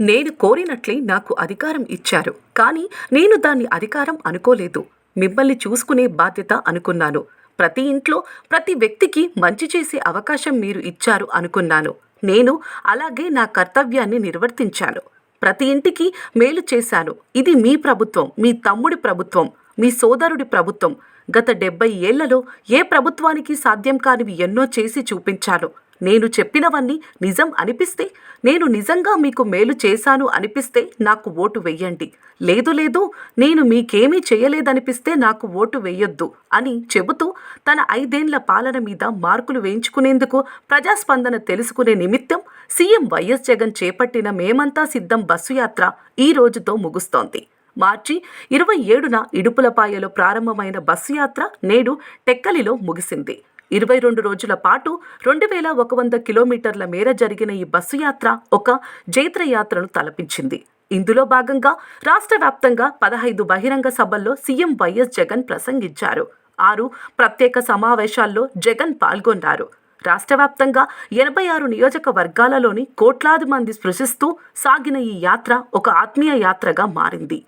నేను కోరినట్లే నాకు అధికారం ఇచ్చారు. కానీ నేను దాన్ని అధికారం అనుకోలేదు. మిమ్మల్ని చూసుకునే బాధ్యత అనుకున్నాను. ప్రతి ఇంట్లో ప్రతి వ్యక్తికి మంచి చేసే అవకాశం మీరు ఇచ్చారు అనుకున్నాను. నేను అలాగే నా కర్తవ్యాన్ని నిర్వర్తించాను. ప్రతి ఇంటికి మేలు చేశాను. ఇది మీ ప్రభుత్వం మీ తమ్ముడి ప్రభుత్వం మీ సోదరుడి ప్రభుత్వం. గత డెబ్బై ఏళ్ళలో ఏ ప్రభుత్వానికి సాధ్యం కానివి ఎన్నో చేసి చూపించాను. నేను చెప్పినవన్నీ నిజం అనిపిస్తే నేను నిజంగా మీకు మేలు చేశాను అనిపిస్తే నాకు ఓటు వెయ్యండి. లేదు లేదు నేను మీకేమీ చేయలేదనిపిస్తే నాకు ఓటు వెయ్యొద్దు అని చెబుతూ తన ఐదేండ్ల పాలన మీద మార్కులు వేయించుకునేందుకు ప్రజాస్పందన తెలుసుకునే నిమిత్తం సీఎం వైఎస్ జగన్ చేపట్టిన మేమంతా సిద్ధం బస్సు యాత్ర ఈ రోజుతో ముగుస్తోంది. మార్చి ఇరవై ఏడున ఇడుపులపాయలో ప్రారంభమైన బస్సు యాత్ర నేడు టెక్కలిలో ముగిసింది. ఇరవై రెండు రోజుల పాటు రెండు వేల ఒక వంద కిలోమీటర్ల మేర జరిగిన ఈ బస్సు యాత్ర ఒక జైత్ర యాత్రను తలపించింది. ఇందులో భాగంగా రాష్ట్ర వ్యాప్తంగా పదహైదు బహిరంగ సభల్లో సీఎం వైఎస్ జగన్ ప్రసంగించారు. ఆరు ప్రత్యేక సమావేశాల్లో జగన్ పాల్గొన్నారు. రాష్ట్ర వ్యాప్తంగా ఎనభై ఆరు నియోజకవర్గాలలోని కోట్లాది మంది స్పృశిస్తూ సాగిన ఈ యాత్ర ఒక ఆత్మీయ యాత్రగా మారింది.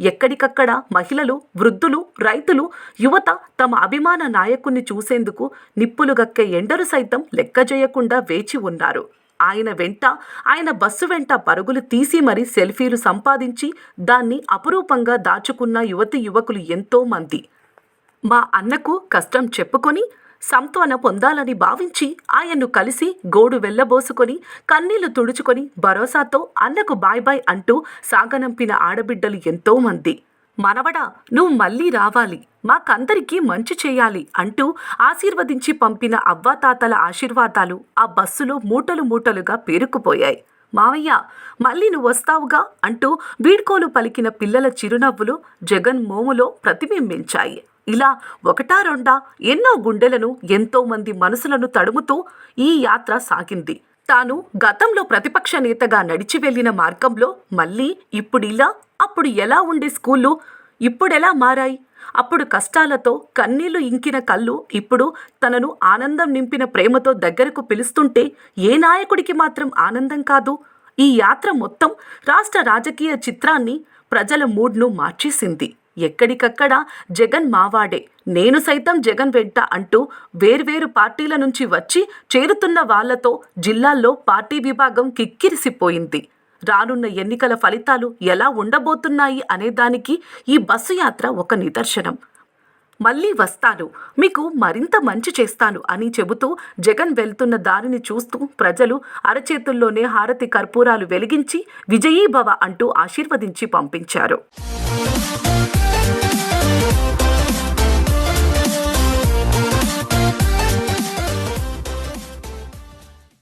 ఎక్కడికక్కడ మహిళలు వృద్ధులు రైతులు యువత తమ అభిమాన నాయకుణ్ణి చూసేందుకు నిప్పులు గక్కే ఎండరు సైతం లెక్క చేయకుండా వేచి ఉన్నారు. ఆయన వెంట ఆయన బస్సు వెంట పరుగులు తీసి మరీ సెల్ఫీలు సంపాదించి దాన్ని అపురూపంగా దాచుకున్న యువతి యువకులు ఎంతో మంది. మా అన్నకు కష్టం చెప్పుకొని సంత్వన పొందాలని భావించి ఆయన్ను కలిసి గోడు వెళ్ళబోసుకొని కన్నీళ్ళు తుడుచుకొని భరోసాతో అన్నకు బాయ్ బాయ్ అంటూ సాగనంపిన ఆడబిడ్డలు ఎంతో మంది మనవడా నువ్వు మళ్ళీ రావాలి. మాకందరికీ మంచి చేయాలి అంటూ ఆశీర్వదించి పంపిన అవ్వాతాతల ఆశీర్వాదాలు ఆ బస్సులో మూటలు మూటలుగా పేరుకుపోయాయి. మావయ్య మళ్ళీ నువ్వు వస్తావుగా అంటూ వీడ్కోలు పలికిన పిల్లల చిరునవ్వులు జగన్ మోములో ప్రతిబింబించాయి. ఇలా ఒకటా రెండా ఎన్నో గుండెలను ఎంతోమంది మనసులను తడుముతూ ఈ యాత్ర సాగింది. తాను గతంలో ప్రతిపక్ష నేతగా నడిచి వెళ్ళిన మార్గంలో మళ్ళీ ఇప్పుడు ఇలా అప్పుడు ఎలా ఉండే స్కూళ్ళు ఇప్పుడెలా మారాయి? అప్పుడు కష్టాలతో కన్నీళ్ళు ఇంకిన కళ్ళు ఇప్పుడు తనను ఆనందం నింపిన ప్రేమతో దగ్గరకు పిలుస్తుంటే ఏ నాయకుడికి మాత్రం ఆనందం కాదు? ఈ యాత్ర మొత్తం రాష్ట్ర రాజకీయ చిత్రాన్ని ప్రజల మూడ్ను మార్చేసింది. ఎక్కడికక్కడ జగన్ మావాడే నేను సైతం జగన్ వెంట అంటూ వేర్వేరు పార్టీల నుంచి వచ్చి చేరుతున్న వాళ్ళతో జిల్లాల్లో పార్టీ విభాగం కిక్కిరిసిపోయింది. రానున్న ఎన్నికల ఫలితాలు ఎలా ఉండబోతున్నాయి అనేదానికి ఈ బస్సు యాత్ర ఒక నిదర్శనం. మళ్ళీ వస్తాను మీకు మరింత మంచి చేస్తాను అని చెబుతూ జగన్ వెళ్తున్న దారిని చూస్తూ ప్రజలు అరచేతుల్లోనే హారతి కర్పూరాలు వెలిగించి విజయీభవ అంటూ ఆశీర్వదించి పంపించారు.